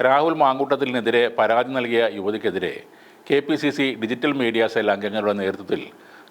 രാഹുൽ മാങ്കൂട്ടത്തിനെതിരെ പരാതി നൽകിയ യുവതിക്കെതിരെ K P C C digital media cell അംഗങ്ങളുടെ നേതൃത്വത്തിൽ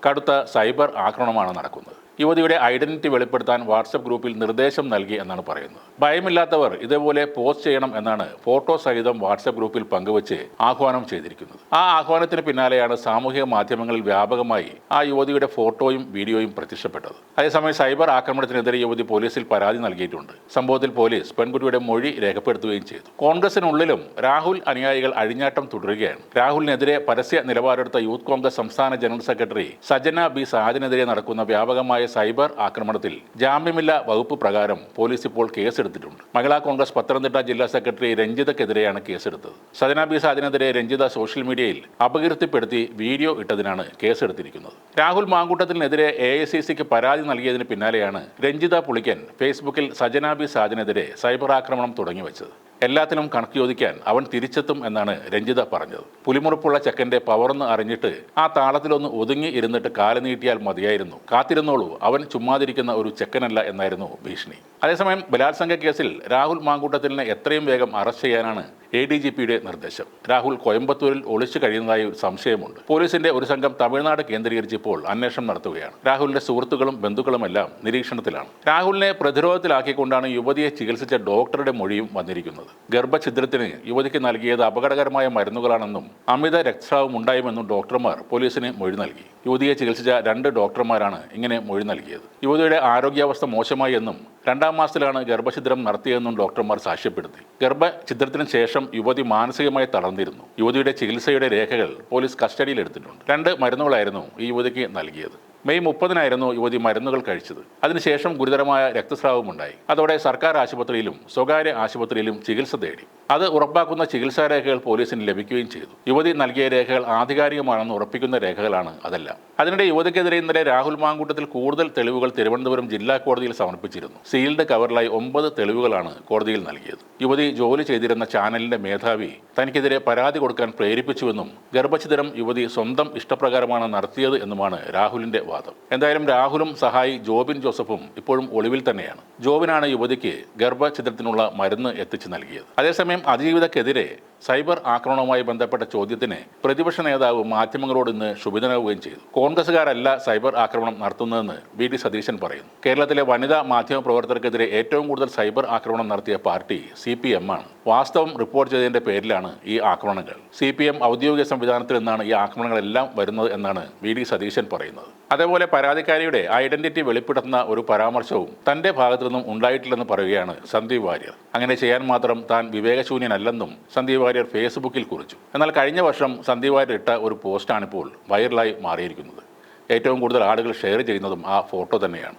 കടുത്ത സൈബർ ആക്രമണമാണ് നടക്കുന്നത്. യുവതിയുടെ ഐഡന്റിറ്റി വെളിപ്പെടുത്താൻ വാട്സപ്പ് ഗ്രൂപ്പിൽ നിർദ്ദേശം നൽകി എന്നാണ് പറയുന്നത്. ഭയമില്ലാത്തവർ ഇതേപോലെ പോസ്റ്റ് ചെയ്യണം എന്നാണ് ഫോട്ടോ സഹിതം വാട്സപ്പ് ഗ്രൂപ്പിൽ പങ്കുവച്ച് ആഹ്വാനം ചെയ്തിരിക്കുന്നത്. ആ ആഹ്വാനത്തിന് പിന്നാലെയാണ് സാമൂഹിക മാധ്യമങ്ങളിൽ വ്യാപകമായി ആ യുവതിയുടെ ഫോട്ടോയും വീഡിയോയും പ്രത്യക്ഷപ്പെട്ടത്. അതേസമയം സൈബർ ആക്രമണത്തിനെതിരെ യുവതി പോലീസിൽ പരാതി നൽകിയിട്ടുണ്ട്. സംഭവത്തിൽ പോലീസ് പെൺകുട്ടിയുടെ മൊഴി രേഖപ്പെടുത്തുകയും ചെയ്തു. കോൺഗ്രസിനുള്ളിലും രാഹുൽ അനുയായികൾ അഴിഞ്ഞാട്ടം തുടരുകയാണ്. രാഹുലിനെതിരെ പരസ്യ നിലപാടെടുത്ത യൂത്ത് കോൺഗ്രസ് സംസ്ഥാന ജനറൽ സെക്രട്ടറി സജന ബി സാജിനെതിരെ നടക്കുന്ന വ്യാപകമായ സൈബർ ആക്രമണത്തിൽ ജാമ്യമില്ല വകുപ്പ് പ്രകാരം പോലീസ് ഇപ്പോൾ കേസെടുത്തിട്ടുണ്ട്. മഹിളാ കോൺഗ്രസ് പത്തനംതിട്ട ജില്ലാ സെക്രട്ടറി രഞ്ജിതക്കെതിരെയാണ് കേസെടുത്തത്. സജന ബി സാദിനെതിരെ രഞ്ജിത സോഷ്യൽ മീഡിയയിൽ അപകീർത്തിപ്പെടുത്തി വീഡിയോ ഇട്ടതിനാണ് കേസെടുത്തിരിക്കുന്നത്. രാഹുൽ മാങ്കൂട്ടത്തിനെതിരെ എ ഐ സി സിക്ക് പരാതി നൽകിയതിന് പിന്നാലെയാണ് രഞ്ജിത പുളിക്കൻ ഫേസ്ബുക്കിൽ സജന ബി സാദിനെതിരെ സൈബർ ആക്രമണം തുടങ്ങിവെച്ചത്. എല്ലാത്തിനും കണക്ക് ചോദിക്കാൻ അവൻ തിരിച്ചെത്തും എന്നാണ് രഞ്ജിത പറഞ്ഞത്. പുലിമുറുപ്പുള്ള ചെക്കന്റെ പവർന്ന് അറിഞ്ഞിട്ട് ആ താളത്തിലൊന്ന് ഒതുങ്ങി ഇരുന്നിട്ട് കാൽ നീട്ടിയാൽ മതിയായിരുന്നു. കാത്തിരുന്നോളൂ അവൻ ചുമ്മാതിരിക്കുന്ന ഒരു ചെക്കനല്ല എന്നായിരുന്നു ഭീഷണി. അതേസമയം ബലാത്സംഗ കേസിൽ രാഹുൽ മാങ്കൂട്ടത്തിലിനെ എത്രയും വേഗം അറസ്റ്റ് ചെയ്യാനാണ് എ ഡി ജി പിയുടെ നിർദ്ദേശം. രാഹുൽ കോയമ്പത്തൂരിൽ ഒളിച്ചു കഴിയുന്നതായി ഒരു സംശയമുണ്ട്. പോലീസിന്റെ ഒരു സംഘം തമിഴ്നാട് കേന്ദ്രീകരിച്ച് ഇപ്പോൾ അന്വേഷണം നടത്തുകയാണ്. രാഹുലിന്റെ സുഹൃത്തുക്കളും ബന്ധുക്കളുമെല്ലാം നിരീക്ഷണത്തിലാണ്. രാഹുലിനെ പ്രതിരോധത്തിലാക്കിക്കൊണ്ടാണ് യുവതിയെ ചികിത്സിച്ച ഡോക്ടറുടെ മൊഴിയും വന്നിരിക്കുന്നത്. ഗർഭഛിദ്രത്തിന് യുവതിക്ക് നൽകിയത് അപകടകരമായ മരുന്നുകളാണെന്നും അമിത രക്തസ്രാവം ഉണ്ടായുമെന്നും ഡോക്ടർമാർ പോലീസിന് മൊഴി നൽകി. യുവതിയെ ചികിത്സിച്ച രണ്ട് ഡോക്ടർമാരാണ് ഇങ്ങനെ മൊഴി നൽകിയത്. യുവതിയുടെ ആരോഗ്യാവസ്ഥ മോശമായി എന്നും രണ്ടാം മാസത്തിലാണ് ഗർഭഛിദ്രം നടത്തിയതെന്നും ഡോക്ടർമാർ സാക്ഷ്യപ്പെടുത്തി. ഗർഭഛിദ്രത്തിന് ശേഷം യുവതി മാനസികമായി തളർന്നിരുന്നു. യുവതിയുടെ ചികിത്സയുടെ രേഖകൾ പോലീസ് കസ്റ്റഡിയിലെടുത്തിട്ടുണ്ട്. രണ്ട് മരുന്നുകളായിരുന്നു ഈ യുവതിക്ക് നൽകിയത്. മെയ് മുപ്പതിനായിരുന്നു യുവതി മരുന്നുകൾ കഴിച്ചത്. അതിനുശേഷം ഗുരുതരമായ രക്തസ്രാവമുണ്ടായി. അതോടെ സർക്കാർ ആശുപത്രിയിലും സ്വകാര്യ ആശുപത്രിയിലും ചികിത്സ തേടി. അത് ഉറപ്പാക്കുന്ന ചികിത്സാ രേഖകൾ പോലീസിന് ലഭിക്കുകയും ചെയ്തു. യുവതി നൽകിയ രേഖകൾ ആധികാരികമാണെന്ന് ഉറപ്പിക്കുന്ന രേഖകളാണ് അതെല്ലാം. അതിനിടെ യുവതിക്കെതിരെ ഇന്നലെ രാഹുൽ മാങ്കൂട്ടത്തിൽ കൂടുതൽ തെളിവുകൾ തിരുവനന്തപുരം ജില്ലാ കോടതിയിൽ സമർപ്പിച്ചിരുന്നു. സീൽഡ് കവറിലായി ഒമ്പത് തെളിവുകളാണ് കോടതിയിൽ നൽകിയത്. യുവതി ജോലി ചെയ്തിരുന്ന ചാനലിന്റെ മേധാവി തനിക്കെതിരെ പരാതി കൊടുക്കാൻ പ്രേരിപ്പിച്ചുവെന്നും ഗർഭഛിദ്രം യുവതി സ്വന്തം ഇഷ്ടപ്രകാരമാണ് നടത്തിയത് എന്നുമാണ് രാഹുലിന്റെ വാദം. എന്തായാലും രാഹുലും സഹായി ജോബിൻ ജോസഫും ഇപ്പോഴും ഒളിവിൽ തന്നെയാണ്. ജോബിനാണ് യുവതിക്ക് ഗർഭഛിദ്രത്തിനുള്ള മരുന്ന് എത്തിച്ചു നൽകിയത്. അതേസമയം അതിജീവിതക്കെതിരെ സൈബർ ആക്രമണവുമായി ബന്ധപ്പെട്ട ചോദ്യത്തിന് പ്രതിപക്ഷ നേതാവ് മാധ്യമങ്ങളോട് ഇന്ന് ക്ഷുഭിതനാവുകയും ചെയ്തു. കോൺഗ്രസുകാരല്ല സൈബർ ആക്രമണം നടത്തുന്നതെന്ന് വി ഡി സതീശൻ പറയുന്നു. കേരളത്തിലെ വനിതാ മാധ്യമ പ്രവർത്തകർക്കെതിരെ ഏറ്റവും കൂടുതൽ സൈബർ ആക്രമണം നടത്തിയ പാർട്ടി സി പി എം ആണ്. വാസ്തവം റിപ്പോർട്ട് ചെയ്തതിന്റെ പേരിലാണ് ഈ ആക്രമണങ്ങൾ. സി പി എം ഔദ്യോഗിക സംവിധാനത്തിൽ നിന്നാണ് ഈ ആക്രമണങ്ങളെല്ലാം വരുന്നത് എന്നാണ് വി ഡി സതീശൻ പറയുന്നത്. അതേപോലെ പരാതിക്കാരിയുടെ ഐഡന്റിറ്റി വെളിപ്പെടുത്തുന്ന ഒരു പരാമർശവും തന്റെ ഭാഗത്തു നിന്നും ഉണ്ടായിട്ടില്ലെന്ന് പറയുകയാണ് സന്ദീപ് വാര്യർ. അങ്ങനെ ചെയ്യാൻ മാത്രം താൻ വിവേകശൂന്യനല്ലെന്നും സന്ദീപ് വാര്യർ ഫേസ്ബുക്കിൽ കുറിച്ചു. എന്നാൽ കഴിഞ്ഞ വർഷം സന്ദീപ് വാര്യർ ഇട്ട ഒരു പോസ്റ്റാണിപ്പോൾ വൈറലായി മാറിയിരിക്കുന്നത്. ഏറ്റവും കൂടുതൽ ആളുകൾ ഷെയർ ചെയ്യുന്നതും ആ ഫോട്ടോ തന്നെയാണ്.